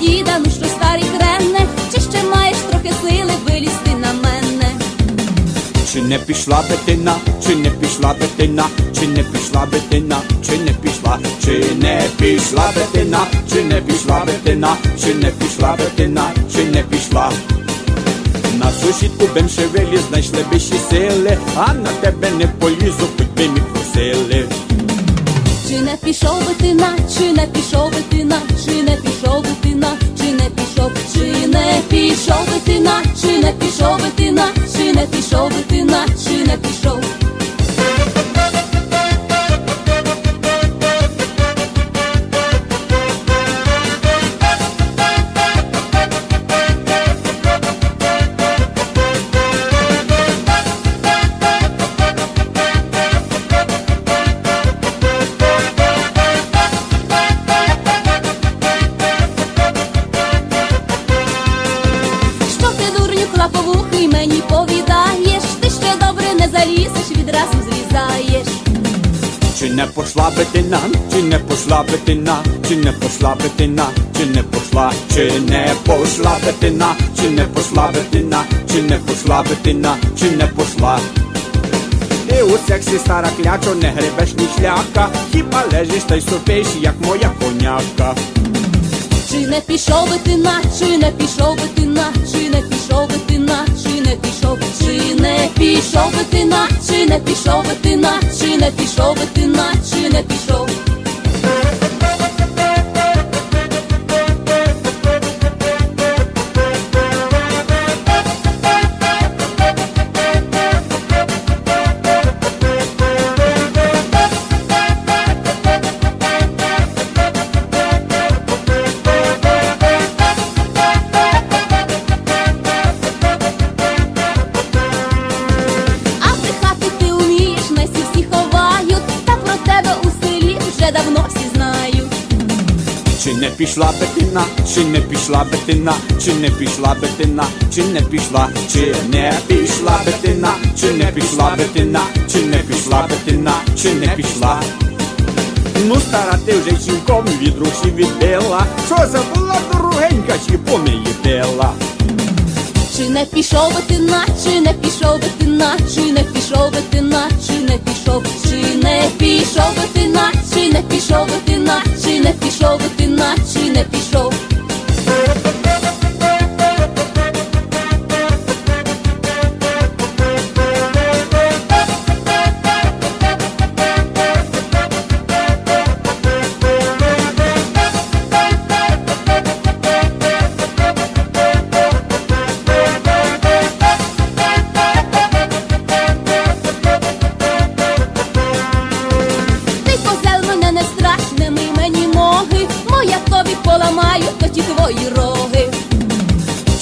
діда, ну що старий кремне, чи ще маєш трохи сили вилізти на мене? Чи не пішла дитина, чи не пішла дитина, чи не пішла дитина, чи не пішла, чи не пішла дитина, чи не пішла дитина, чи не пішла дитина, чи не пішла. На сушітку бим шевелі знайшли биші сили, а на тебе не полізу, хоч би мі просили. Чи не пішов би ти на, чи не пішов би ти на, чи не пішов не залізеш, відразу зрізаєш. Чи не пошла битина, чи не пошла битина, чи не пошла битина, чи не пошла, чи не пошла битина, чи не пошла битина, чи не пошла битина, чи не пошла. Ти у сексі стара клячо, не гребеш ні шляка, хіба лежиш та й сопиш, як моя коняка. Чи не пішов би ти на, чи не пішов би ти пішов би ти на, чи не пішов би ти на, чи не пішов би ти на, чи не пішов. Чи не пішла битина, чи не пішла битина, чи не пішла битина, чи не пішла, чи не пішла битина, чи не пішла битина, чи не пішла битина, чи не пішла. Ну, стара, ти вже цілком від рухів відбила, що забула дорогенька, чи помиї пила. Чи не пішов би ти на, чи не пішов би ти на, чи не пішов би ти на, чи не пішов, чи не пішов би ти на, чи не пішов би ти на, чи не пішов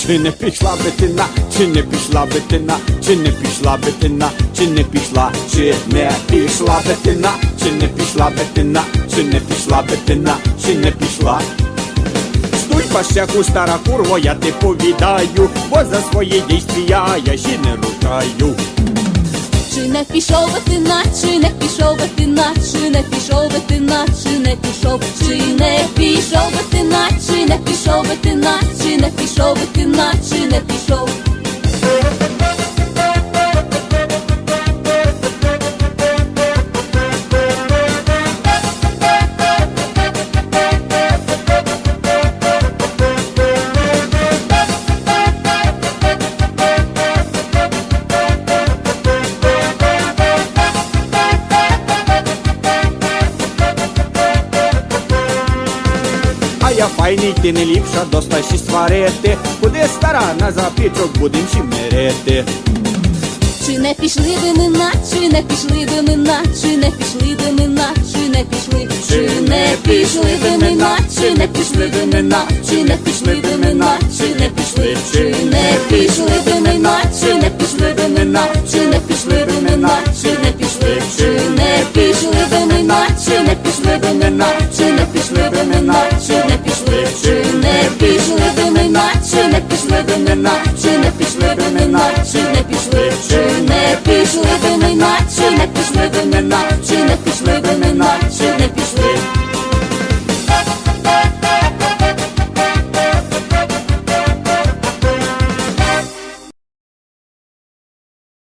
Чи не пішла битина, чи не пішла битина, чи не пішла битина, чи не пішла, чи не пішла битина, чи не пішла битина, чи не пішла битина, чи не пішла. Стуй пащаку, стара курво, я ти повідаю, бо за свої дійствія я ще не рукаю. Чи не пішов би ти на, чи не пішов би ти на, чи не пішов би ти на, чи не пішов, чи не пішов би пішов ти наче не пішов. Ти не ліпша, достащі сварити. Куди стара на запічок будем чимирити. Чи не пішли би ми на, чи не пішли би ми на, чи не пішли би ми на, чи не пішли, чи не пішли би ми на, чи не пішли би ми на, чи не пішли би ми на, чи не пішли, чи не пішли би ми на, чи не пішли би ми на, чи не пішли би ми на, чи не пішли, чи не пішли би ми на, чи не пішли би ми на, чи пішли до неначе, не пішли до неначе, не пішли, чи не пішли.